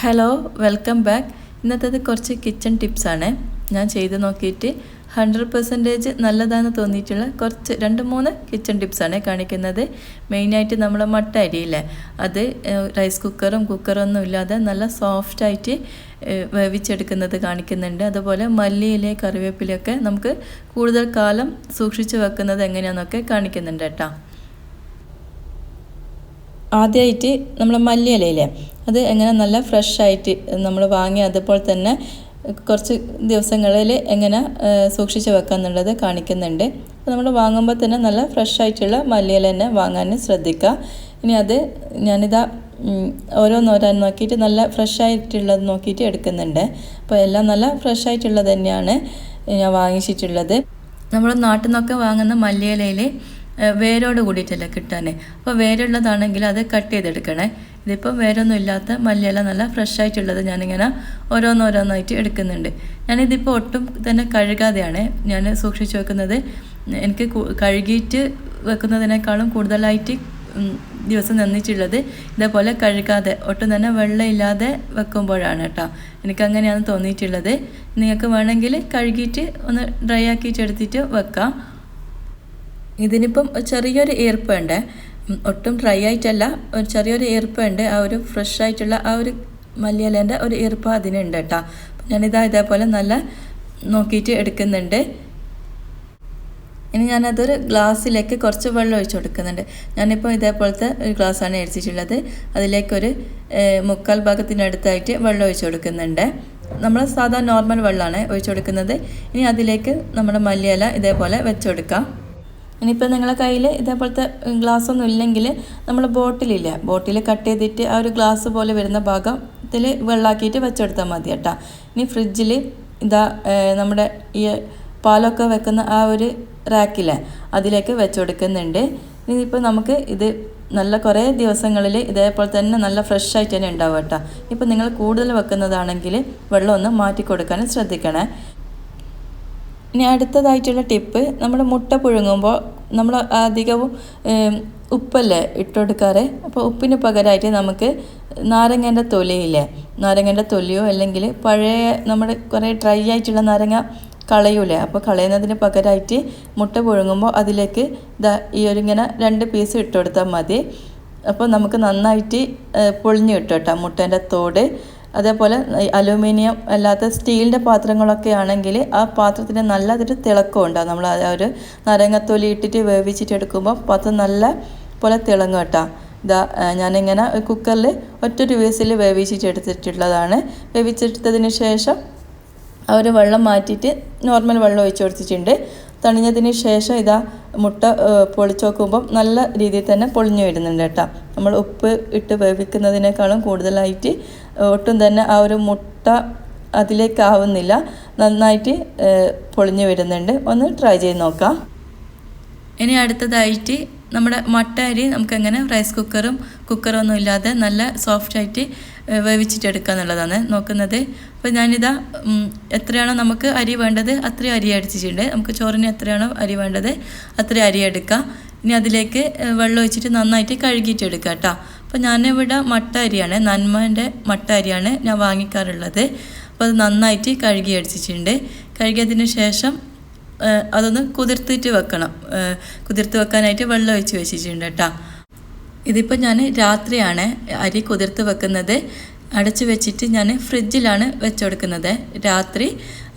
Hello welcome back ഇന്നത്തേത് കുറച്ച് kitchen ടിപ്സാണ് ഞാൻ ചെയ്ത് നോക്കിയിട്ട് ഹൺഡ്രഡ് പെർസെന്റേജ് നല്ലതാണെന്ന് തോന്നിയിട്ടുള്ള കുറച്ച് രണ്ട് മൂന്ന് കിച്ചൺ ടിപ്സാണ് കാണിക്കുന്നത്. മെയിനായിട്ട് നമ്മളെ മട്ട അരിയില്ലേ? അത് റൈസ് കുക്കറും കുക്കറും ഒന്നും ഇല്ലാതെ നല്ല സോഫ്റ്റായിട്ട് വേവിച്ചെടുക്കുന്നത് കാണിക്കുന്നുണ്ട്. അതുപോലെ മല്ലിയിലെ കറിവേപ്പിലൊക്കെ നമുക്ക് കൂടുതൽ കാലം സൂക്ഷിച്ചു വെക്കുന്നത് എങ്ങനെയാണെന്നൊക്കെ കാണിക്കുന്നുണ്ട് കേട്ടോ. ആദ്യമായിട്ട് നമ്മളെ മല്ലിയിലയില്ലേ? അത് എങ്ങനെ നല്ല ഫ്രഷ് ആയിട്ട് നമ്മൾ വാങ്ങി അതുപോലെ തന്നെ കുറച്ച് ദിവസങ്ങളിൽ എങ്ങനെ സൂക്ഷിച്ച് വെക്കാന്നുള്ളത് കാണിക്കുന്നുണ്ട്. അപ്പോൾ നമ്മൾ വാങ്ങുമ്പോൾ തന്നെ നല്ല ഫ്രഷ് ആയിട്ടുള്ള മല്ലിയില തന്നെ വാങ്ങാൻ ശ്രദ്ധിക്കുക. ഇനി അത് ഞാനിതാ ഓരോന്നോരാൻ നോക്കിയിട്ട് നല്ല ഫ്രഷ് ആയിട്ടുള്ളത് നോക്കിയിട്ട് എടുക്കുന്നുണ്ട്. അപ്പോൾ എല്ലാം നല്ല ഫ്രഷ് ആയിട്ടുള്ളത് തന്നെയാണ് ഞാൻ വാങ്ങിച്ചിട്ടുള്ളത്. നമ്മൾ നാട്ടിൽ നിന്നൊക്കെ വാങ്ങുന്ന മല്ലിയിലയിൽ വേരോട് കൂടിയിട്ടല്ലേ കിട്ടാൻ അപ്പോൾ വേരുള്ളതാണെങ്കിൽ അത് കട്ട് ചെയ്തെടുക്കണേ. ഇതിപ്പോൾ വേരൊന്നും ഇല്ലാത്ത മല്ലിയില നല്ല ഫ്രഷ് ആയിട്ടുള്ളത് ഞാനിങ്ങനെ ഓരോന്നോരോന്നായിട്ട് എടുക്കുന്നുണ്ട്. ഞാനിതിപ്പോൾ ഒട്ടും തന്നെ കഴുകാതെയാണ് ഞാൻ സൂക്ഷിച്ച് വെക്കുന്നത്. എനിക്ക് കഴുകിയിട്ട് വെക്കുന്നതിനേക്കാളും കൂടുതലായിട്ട് ദിവസം നിന്നിട്ടുള്ളത് ഇതേപോലെ കഴുകാതെ ഒട്ടും തന്നെ വെള്ളമില്ലാതെ വെക്കുമ്പോഴാണ് കേട്ടോ. എനിക്കങ്ങനെയാണ് തോന്നിയിട്ടുള്ളത്. നിങ്ങൾക്ക് വേണമെങ്കിൽ കഴുകിയിട്ട് ഒന്ന് ഡ്രൈ ആക്കിയിട്ട് എടുത്തിട്ട് വെക്കാം. ഇതിനിപ്പം ചെറിയൊരു ഈർപ്പുണ്ട്. ഉം, ഒട്ടും ഡ്രൈ ആയിട്ടല്ല. ഒരു ചെറിയൊരു ഈർപ്പുണ്ട് ആ ഒരു ഫ്രഷ് ആയിട്ടുള്ള ആ ഒരു മല്ലിയിലേന്റെ ഒരു ഈർപ്പ് അതിനുണ്ട് കേട്ടോ. ഞാനിതാ ഇതേപോലെ നല്ല നോക്കിയിട്ട് എടുക്കുന്നുണ്ട്. ഇനി ഞാനതൊരു ഗ്ലാസ്സിലേക്ക് കുറച്ച് വെള്ളം ഒഴിച്ച് കൊടുക്കുന്നുണ്ട്. ഞാനിപ്പോൾ ഇതേപോലത്തെ ഒരു ഗ്ലാസ്സാണ് എടുത്തിട്ടുള്ളത്. അതിലേക്കൊരു മുക്കാൽ ഭാഗത്തിനടുത്തായിട്ട് വെള്ളം ഒഴിച്ച് കൊടുക്കുന്നുണ്ട്. നമ്മൾ സാധാ നോർമൽ വെള്ളമാണ് ഒഴിച്ചു കൊടുക്കുന്നത്. ഇനി അതിലേക്ക് നമ്മുടെ മല്ലിയില ഇതേപോലെ വെച്ച് കൊടുക്കാം. ഇനിയിപ്പോൾ നിങ്ങളുടെ കയ്യിൽ ഇതേപോലത്തെ ഗ്ലാസ് ഒന്നും ഇല്ലെങ്കിൽ നമ്മൾ ബോട്ടിലില്ല ബോട്ടിൽ കട്ട് ചെയ്തിട്ട് ആ ഒരു ഗ്ലാസ് പോലെ വരുന്ന ഭാഗത്തിൽ വെള്ളാക്കിയിട്ട് വെച്ചെടുത്താൽ മതി കേട്ടോ. ഇനി ഫ്രിഡ്ജിൽ ഇതാ നമ്മുടെ ഈ പാലൊക്കെ വെക്കുന്ന ആ ഒരു റാക്കിലെ അതിലേക്ക് വെച്ച് കൊടുക്കുന്നുണ്ട് ഇനിയിപ്പോൾ നമുക്ക് ഇത് നല്ല കുറേ ദിവസങ്ങളിൽ ഇതേപോലെ തന്നെ നല്ല ഫ്രഷ് ആയിട്ട് തന്നെ ഉണ്ടാവും കേട്ടോ. ഇപ്പോൾ നിങ്ങൾ കൂടുതൽ വെക്കുന്നതാണെങ്കിൽ വെള്ളം ഒന്ന് മാറ്റി കൊടുക്കാനും ശ്രദ്ധിക്കണേ. ഇനി അടുത്തതായിട്ടുള്ള ടിപ്പ് നമ്മൾ മുട്ട പുഴുങ്ങുമ്പോൾ നമ്മൾ അധികവും ഉപ്പല്ലേ ഇട്ടുകൊടുക്കാറ്? അപ്പോൾ ഉപ്പിന് പകരമായിട്ട് നമുക്ക് നാരങ്ങേന്റെ തൊലിയില്ലേ? നാരങ്ങേന്റെ തൊലിയോ അല്ലെങ്കിൽ പഴയ നമ്മുടെ കുറേ ഡ്രൈ ആയിട്ടുള്ള നാരങ്ങ കളയൂലേ അപ്പോൾ കളയുന്നതിന് പകരമായിട്ട് മുട്ട പുഴുങ്ങുമ്പോൾ അതിലേക്ക് ഈ ഒരു ഇങ്ങനെ രണ്ട് പീസ് ഇട്ട് കൊടുത്താൽ മതി. അപ്പോൾ നമുക്ക് നന്നായിട്ട് പൊളിഞ്ഞ് കിട്ടും കേട്ടോ മുട്ടേന്റെ തോട്. അതേപോലെ അലുമിനിയം അല്ലാത്ത സ്റ്റീലിന്റെ പാത്രങ്ങളൊക്കെ ആണെങ്കിൽ ആ പാത്രത്തിന് നല്ലതൊരു തിളക്കം ഉണ്ടാകും നമ്മൾ ഒരു നരങ്ങത്തൊലി ഇട്ടിട്ട് വേവിച്ചിട്ട് എടുക്കുമ്പോൾ പാത്രം നല്ല പോലെ തിളങ്ങും കേട്ടോ. ഇതാ ഞാനിങ്ങനെ കുക്കറിൽ ഒറ്റ ഒരു വീസിൽ വേവിച്ചിട്ട് എടുത്തിട്ടുള്ളതാണ്. വേവിച്ചെടുത്തതിന് ശേഷം ആ ഒരു വെള്ളം മാറ്റിയിട്ട് നോർമൽ വെള്ളം ഒഴിച്ചു കൊടുത്തിട്ടുണ്ട്. തണിഞ്ഞതിന് ശേഷം ഇതാ മുട്ട പൊളിച്ചു നോക്കുമ്പം നല്ല രീതിയിൽ തന്നെ പൊളിഞ്ഞു വരുന്നുണ്ട് കേട്ടോ. നമ്മൾ ഉപ്പ് ഇട്ട് വേവിക്കുന്നതിനേക്കാളും കൂടുതലായിട്ട് ഒട്ടും തന്നെ ആ ഒരു മുട്ട അതിലേക്കാവുന്നില്ല. നന്നായിട്ട് പൊളിഞ്ഞു വരുന്നുണ്ട്. ഒന്ന് ട്രൈ ചെയ്ത് നോക്കാം. ഇനി അടുത്തതായിട്ട് നമ്മുടെ മട്ട അരി നമുക്കെങ്ങനെ റൈസ് കുക്കറും കുക്കറൊന്നും ഇല്ലാതെ നല്ല സോഫ്റ്റായിട്ട് വേവിച്ചിട്ടെടുക്കുക എന്നുള്ളതാണ്. നോക്കുന്നത്. അപ്പോൾ ഞാനിതാ എത്രയാണോ നമുക്ക് അരി വേണ്ടത് അത്രയും അരി അടിച്ചിട്ടുണ്ട്. നമുക്ക് ചോറിന് എത്രയാണോ അരി വേണ്ടത് അത്രയും അരി എടുക്കാം. ഇനി അതിലേക്ക് വെള്ളം ഒഴിച്ചിട്ട് നന്നായിട്ട് കഴുകിയിട്ട് എടുക്കുക കേട്ടോ. അപ്പോൾ ഞാനിവിടെ മട്ട അരിയാണ് നന്മന്റെ മട്ട അരിയാണ് ഞാൻ വാങ്ങിക്കാറുള്ളത്. അപ്പോൾ അത് നന്നായിട്ട് കഴുകി അടിച്ചിട്ടുണ്ട്. കഴുകിയതിന് ശേഷം അതൊന്ന് കുതിർത്തിട്ട് വെക്കണം. കുതിർത്ത് വെക്കാനായിട്ട് വെള്ളം ഒഴിച്ച് വെച്ചിട്ടുണ്ട് കേട്ടോ. ഇതിപ്പോൾ ഞാൻ രാത്രിയാണ് അരി കുതിർത്ത് വെക്കുന്നത്. അടച്ചു വെച്ചിട്ട് ഞാൻ ഫ്രിഡ്ജിലാണ് വെച്ച് കൊടുക്കുന്നത് രാത്രി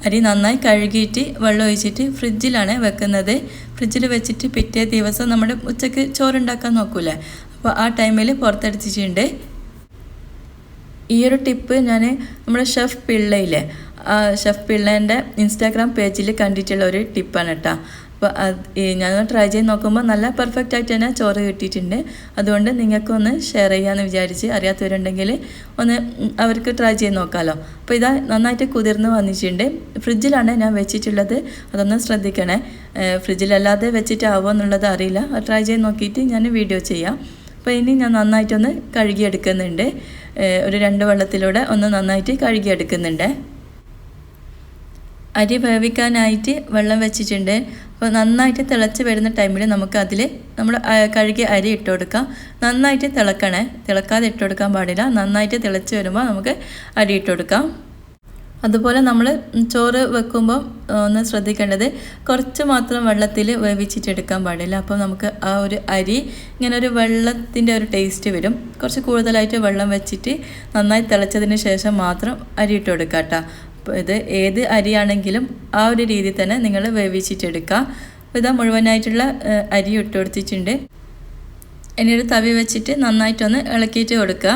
അരി നന്നായി കഴുകിയിട്ട് വെള്ളം ഒഴിച്ചിട്ട് ഫ്രിഡ്ജിലാണ് വെക്കുന്നത്. ഫ്രിഡ്ജിൽ വെച്ചിട്ട് പിറ്റേ ദിവസം നമ്മുടെ ഉച്ചയ്ക്ക് ചോറുണ്ടാക്കാൻ നോക്കൂലേ? അപ്പോൾ ആ ടൈമിൽ പുറത്തടിച്ചിട്ടുണ്ട്. ഈ ഒരു ടിപ്പ് ഞാൻ നമ്മുടെ ഷെഫ് പിള്ളയില്ലേ ഷെഫ് പിള്ളേന്റെ ഇൻസ്റ്റാഗ്രാം പേജിൽ കണ്ടിട്ടുള്ള ഒരു ടിപ്പാണ് കേട്ടോ. അപ്പോൾ അത് ഞാൻ ട്രൈ ചെയ്ത് നോക്കുമ്പോൾ നല്ല പെർഫെക്റ്റ് ആയിട്ട് തന്നെ ചോറ് കിട്ടിയിട്ടുണ്ട്. അതുകൊണ്ട് നിങ്ങൾക്കൊന്ന് ഷെയർ ചെയ്യാമെന്ന് വിചാരിച്ച് അറിയാത്തവരുണ്ടെങ്കിൽ ഒന്ന് അവർക്ക് ട്രൈ ചെയ്ത് നോക്കാമല്ലോ അപ്പോൾ ഇതാ നന്നായിട്ട് കുതിർന്ന് വന്നിട്ടുണ്ട്. ഫ്രിഡ്ജിലാണ് ഞാൻ വെച്ചിട്ടുള്ളത്. അതൊന്ന് ശ്രദ്ധിക്കണേ. ഫ്രിഡ്ജിലല്ലാതെ വെച്ചിട്ടാവോ എന്നുള്ളത് അറിയില്ല. ട്രൈ ചെയ്ത് നോക്കിയിട്ട് ഞാൻ വീഡിയോ ചെയ്യാം. അപ്പോൾ ഇനി ഞാൻ നന്നായിട്ടൊന്ന് കഴുകിയെടുക്കുന്നുണ്ട്. ഒരു രണ്ട് വെള്ളത്തിലൂടെ ഒന്ന് നന്നായിട്ട് കഴുകിയെടുക്കുന്നുണ്ട്. അരി വേവിക്കാനായിട്ട് വെള്ളം വെച്ചിട്ടുണ്ട്. അപ്പോൾ നന്നായിട്ട് തിളച്ച് വരുന്ന ടൈമിൽ നമുക്ക് അതിൽ നമ്മൾ കഴുകിയ അരി ഇട്ട് കൊടുക്കാം. നന്നായിട്ട് തിളക്കണേ. തിളക്കാതെ ഇട്ട് കൊടുക്കാൻ പാടില്ല. നന്നായിട്ട് തിളച്ച് വരുമ്പോൾ നമുക്ക് അരി ഇട്ട് കൊടുക്കാം. അതുപോലെ നമ്മൾ ചോറ് വെക്കുമ്പോൾ ഒന്ന് ശ്രദ്ധിക്കേണ്ടത് കുറച്ച് മാത്രം വെള്ളത്തിൽ വേവിച്ചിട്ടെടുക്കാൻ പാടില്ല. അപ്പോൾ നമുക്ക് ആ ഒരു അരി ഇങ്ങനെ ഒരു വെള്ളത്തിന്റെ ഒരു ടേസ്റ്റ് വരും. കുറച്ച് കൂടുതലായിട്ട് വെള്ളം വെച്ചിട്ട് നന്നായി തിളച്ചതിന് ശേഷം മാത്രം അരി ഇട്ട് കൊടുക്കുക കേട്ടോ ഇത് ഏത് അരിയാണെങ്കിലും ആ ഒരു രീതി തന്നെ നിങ്ങൾ വേവിച്ചിട്ടെടുക്കുക. അപ്പോൾ ഇതാ മുഴുവനായിട്ടുള്ള അരി ഇട്ട് കൊടുത്തിട്ടുണ്ട്. ഇനി ഒരു തവി വെച്ചിട്ട് നന്നായിട്ടൊന്ന് ഇളക്കിയിട്ട് കൊടുക്കുക.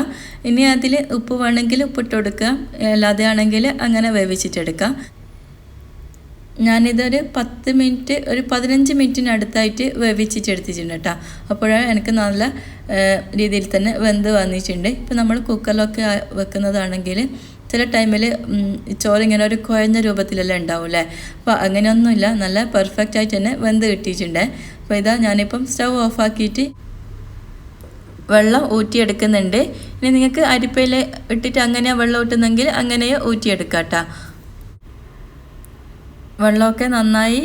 ഇനി അതിൽ ഉപ്പ് വേണമെങ്കിൽ ഉപ്പിട്ട് കൊടുക്കുക. അല്ലാതെ ആണെങ്കിൽ അങ്ങനെ വേവിച്ചിട്ടെടുക്കുക. ഞാനിതൊരു പത്ത് മിനിറ്റ് ഒരു പതിനഞ്ച് മിനിറ്റിനടുത്തായിട്ട് വേവിച്ചിട്ട് എടുത്തിട്ടുണ്ട് കേട്ടോ. അപ്പോഴാണ് എനിക്ക് നല്ല രീതിയിൽ തന്നെ വെന്ത് വന്നിട്ടുണ്ട്. ഇപ്പം നമ്മൾ കുക്കറിലൊക്കെ വെക്കുന്നതാണെങ്കിൽ ചില ടൈമിൽ ചോറ് ഇങ്ങനെ ഒരു കുഴഞ്ഞ രൂപത്തിലെല്ലാം അല്ലേ അപ്പോൾ അങ്ങനെയൊന്നുമില്ല. നല്ല പെർഫെക്റ്റ് ആയിട്ട് തന്നെ വെന്ത് കിട്ടിയിട്ടുണ്ട്. അപ്പോൾ ഇതാ ഞാനിപ്പം സ്റ്റവ് ഓഫാക്കിയിട്ട് വെള്ളം ഊറ്റിയെടുക്കുന്നുണ്ട്. ഇനി നിങ്ങൾക്ക് അരിപ്പയിൽ ഇട്ടിട്ട് അങ്ങനെ വെള്ളം ഊട്ടുന്നെങ്കിൽ അങ്ങനെ ഊറ്റിയെടുക്കാം കേട്ടോ വെള്ളമൊക്കെ നന്നായി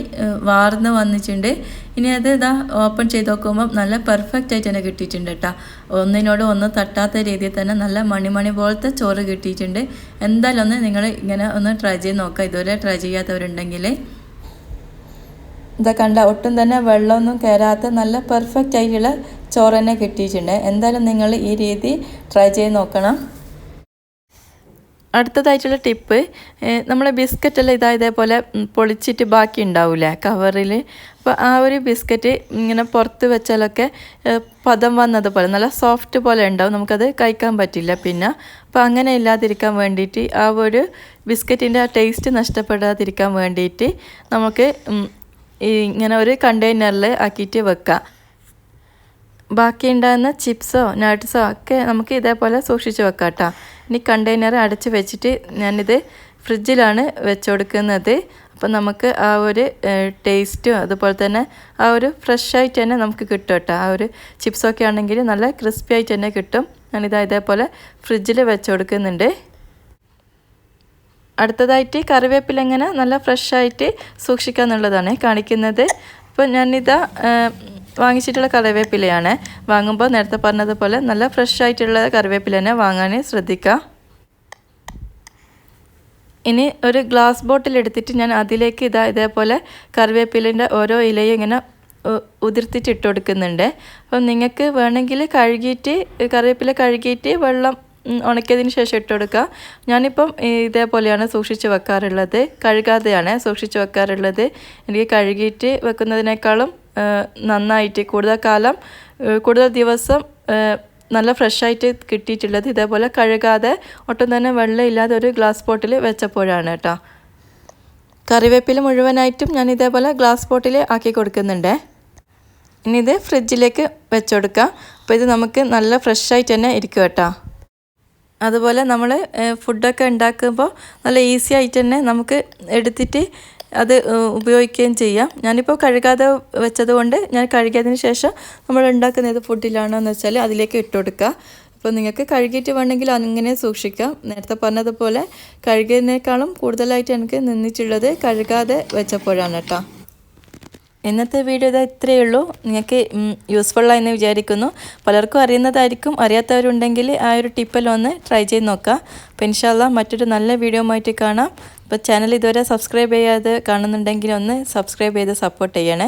വാർന്ന് വന്നിട്ടുണ്ട്. ഇനി അത് ഇതാ ഓപ്പൺ ചെയ്ത് നോക്കുമ്പോൾ നല്ല പെർഫെക്റ്റ് ആയിട്ട് തന്നെ കിട്ടിയിട്ടുണ്ട് കേട്ടോ. ഒന്നിനോട് ഒന്ന് തട്ടാത്ത രീതിയിൽ തന്നെ നല്ല മണിമണി പോലത്തെ ചോറ് കിട്ടിയിട്ടുണ്ട്. എന്തായാലും ഒന്ന് നിങ്ങൾ ഇങ്ങനെ ഒന്ന് ട്രൈ ചെയ്ത് നോക്കുക. ഇതുവരെ ട്രൈ ചെയ്യാത്തവരുണ്ടെങ്കിൽ. ഇതാ കണ്ട ഒട്ടും തന്നെ വെള്ളമൊന്നും കയറാത്ത നല്ല പെർഫെക്റ്റ് ആയിട്ടുള്ള ചോറ് തന്നെ കിട്ടിയിട്ടുണ്ട്. എന്തായാലും നിങ്ങൾ ഈ രീതി ട്രൈ ചെയ്ത് നോക്കണം. അടുത്തതായിട്ടുള്ള ടിപ്പ് നമ്മൾ ബിസ്ക്കറ്റെല്ലാം ഇതാ ഇതേപോലെ പൊളിച്ചിട്ട് ബാക്കി ഉണ്ടാവില്ലേ കവറിൽ അപ്പോൾ ആ ഒരു ബിസ്ക്കറ്റ് ഇങ്ങനെ പുറത്ത് വെച്ചാലൊക്കെ പദം വന്നതുപോലെ നല്ല സോഫ്റ്റ് പോലെ ഉണ്ടാവും നമുക്കത് കഴിക്കാൻ പറ്റില്ല പിന്നെ. അപ്പോൾ അങ്ങനെ ഇല്ലാതിരിക്കാൻ വേണ്ടിയിട്ട് ആ ഒരു ബിസ്ക്കറ്റിന്റെ ആ ടേസ്റ്റ് നഷ്ടപ്പെടാതിരിക്കാൻ വേണ്ടിയിട്ട് നമുക്ക് ഇങ്ങനെ ഒരു കണ്ടെയ്നറിൽ ആക്കിയിട്ട് വെക്കാം. ബാക്കി ഉണ്ടാകുന്ന ചിപ്സോ നട്ട്സോ ഒക്കെ നമുക്ക് ഇതേപോലെ സൂക്ഷിച്ച് വെക്കാം കേട്ടോ ഇനി കണ്ടെയ്നർ അടച്ച് വെച്ചിട്ട് ഞാനിത് ഫ്രിഡ്ജിലാണ് വെച്ച് കൊടുക്കുന്നത് അപ്പം നമുക്ക് ആ ഒരു ടേസ്റ്റും അതുപോലെ തന്നെ ആ ഒരു ഫ്രഷ് ആയിട്ട് തന്നെ നമുക്ക് കിട്ടും കേട്ടോ. ആ ഒരു ചിപ്സൊക്കെ ആണെങ്കിൽ നല്ല ക്രിസ്പി ആയിട്ട് തന്നെ കിട്ടും. ഞാനിത് ഇതേപോലെ ഫ്രിഡ്ജിൽ വെച്ച് കൊടുക്കുന്നുണ്ട് അടുത്തതായിട്ട് കറിവേപ്പില എങ്ങനെ നല്ല ഫ്രഷായിട്ട് സൂക്ഷിക്കുക എന്നുള്ളതാണ് കാണിക്കുന്നത്. അപ്പോൾ ഞാനിതാ വാങ്ങിച്ചിട്ടുള്ള കറിവേപ്പിലയാണ്. വാങ്ങുമ്പോൾ നേരത്തെ പറഞ്ഞതുപോലെ നല്ല ഫ്രഷ് ആയിട്ടുള്ള കറിവേപ്പില തന്നെ വാങ്ങാൻ ശ്രദ്ധിക്കുക ഇനി ഒരു ഗ്ലാസ് ബോട്ടിൽ എടുത്തിട്ട് ഞാൻ അതിലേക്ക് ഇതാ ഇതേപോലെ കറിവേപ്പിലിന്റെ ഓരോ ഇലയും ഇങ്ങനെ ഉതിർത്തിട്ട് ഇട്ട് കൊടുക്കുന്നുണ്ട്. അപ്പം നിങ്ങൾക്ക് വേണമെങ്കിൽ കഴുകിയിട്ട് കറിവേപ്പില കഴുകിയിട്ട് വെള്ളം ഉണക്കിയതിന് ശേഷം ഇട്ട് കൊടുക്കുക ഞാനിപ്പം ഇതേപോലെയാണ് സൂക്ഷിച്ച് വെക്കാറുള്ളത്. കഴുകാതെയാണ് സൂക്ഷിച്ച് വെക്കാറുള്ളത്. എനിക്ക് കഴുകിയിട്ട് വെക്കുന്നതിനേക്കാളും നന്നായിട്ട് കൂടുതൽ കാലം കൂടുതൽ ദിവസം നല്ല ഫ്രഷായിട്ട് കിട്ടിയിട്ടുള്ളത്. ഇതേപോലെ കഴുകാതെ ഒട്ടും തന്നെ വെള്ളമില്ലാതെ ഒരു ഗ്ലാസ് ബോട്ടിൽ വെച്ചപ്പോഴാണ് കേട്ടോ. കറിവേപ്പില മുഴുവനായിട്ടും ഞാൻ ഇതേപോലെ ഗ്ലാസ് ബോട്ടിൽ ആക്കി കൊടുക്കുന്നുണ്ട്. ഇനി ഇത് ഫ്രിഡ്ജിലേക്ക് വെച്ചുകൊടുക്കാം അപ്പോൾ ഇത് നമുക്ക് നല്ല ഫ്രഷായിട്ട് തന്നെ ഇരിക്കും കേട്ടോ. അതുപോലെ നമ്മൾ ഫുഡൊക്കെ ഉണ്ടാക്കുമ്പോൾ നല്ല ഈസി ആയിട്ട് തന്നെ നമുക്ക് എടുത്തിട്ട് അത് ഉപയോഗിക്കുകയും ചെയ്യാം. ഞാനിപ്പോൾ കഴുകാതെ വെച്ചത് കൊണ്ട് ഞാൻ കഴുകിയതിന് ശേഷം നമ്മൾ ഉണ്ടാക്കുന്ന ഏത് ഫുഡിലാണോ വെച്ചാൽ അതിലേക്ക് ഇട്ട് കൊടുക്കുക. അപ്പോൾ നിങ്ങൾക്ക് കഴുകിയിട്ട് വേണമെങ്കിൽ അങ്ങനെ സൂക്ഷിക്കാം. നേരത്തെ പറഞ്ഞതുപോലെ കഴുകിയതിനേക്കാളും കൂടുതലായിട്ട് എനിക്ക് നിന്നിട്ടുള്ളത് കഴുകാതെ വെച്ചപ്പോഴാണ് കേട്ടോ. ഇന്നത്തെ വീഡിയോ ഇതാ ഇത്രയേ ഉള്ളൂ. നിങ്ങൾക്ക് യൂസ്ഫുള്ളായെന്ന് വിചാരിക്കുന്നു. പലർക്കും അറിയുന്നതായിരിക്കും. അറിയാത്തവരുണ്ടെങ്കിൽ ആ ഒരു ടിപ്പെല്ലാം ഒന്ന് ട്രൈ ചെയ്ത് നോക്കാം അപ്പോൾ ഇൻഷാല്ല മറ്റൊരു നല്ല വീഡിയോ ആയിട്ട് കാണാം. അപ്പോൾ ചാനൽ ഇതുവരെ സബ്സ്ക്രൈബ് ചെയ്യാതെ കാണുന്നുണ്ടെങ്കിൽ ഒന്ന് സബ്സ്ക്രൈബ് ചെയ്ത് സപ്പോർട്ട് ചെയ്യണേ.